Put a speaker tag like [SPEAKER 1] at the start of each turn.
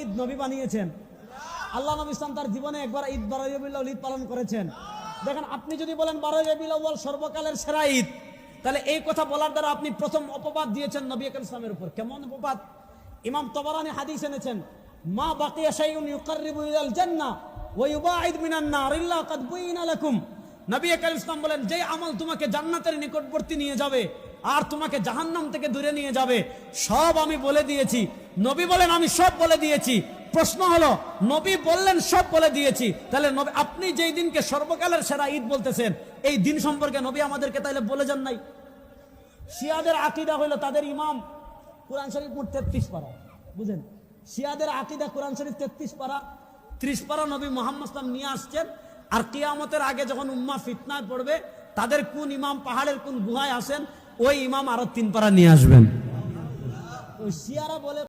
[SPEAKER 1] ঈদ নবী বানিয়েছেন। আল্লাহ নবী ইসলাম তার জীবনে একবার ঈদ ঈদ পালন করেছেন। দেখেন, আপনি যদি বলেন বারোই সর্বকালের সেরা ঈদ, তাহলে এই কথা বলার দ্বারা আপনি প্রথম অপবাদ দিয়েছেন নবী ইসলামের উপর। কেমন অপবাদ? ইমাম তবরানি হাদিস এনেছেন, মা লাকুম। নবী আকরাম ইসলাম বলেন যে আমল তোমাকে জান্নাতের নিকটবর্তী নিয়ে যাবে আর তোমাকে জাহান্নাম থেকে দূরে নিয়ে যাবে। সব আমি বলে দিয়েছি। নবী বলেন, আমি সব বলে দিয়েছি। প্রশ্ন হলো, নবী বললেন, সব বলে দিয়েছি। তাহলে আপনি যেই দিনকে সর্বকালের সেরা ঈদ বলতেছেন, এই দিন সম্পর্কে নবী আমাদেরকে তাহলে বলে যান নাই। শিয়াদের আকিদা হইল তাদের ইমাম কোরআন শরীফ মোট তেত্রিশ পারা বুঝেন শিয়াদের আকিদা কোরআন শরীফ তেত্রিশ পারা, ত্রিশ পারা নবী মোহাম্মদ নিয়ে আসছেন। আর কিয়ামতের আগে যখন উম্মা ফিতনায় পড়বে, তাদের কোন ইমাম পাহাড়ের কোন গুহায় আসেন ওই ইমাম আরও তিন পারা নিয়ে আসবেন। শিয়ারা বলে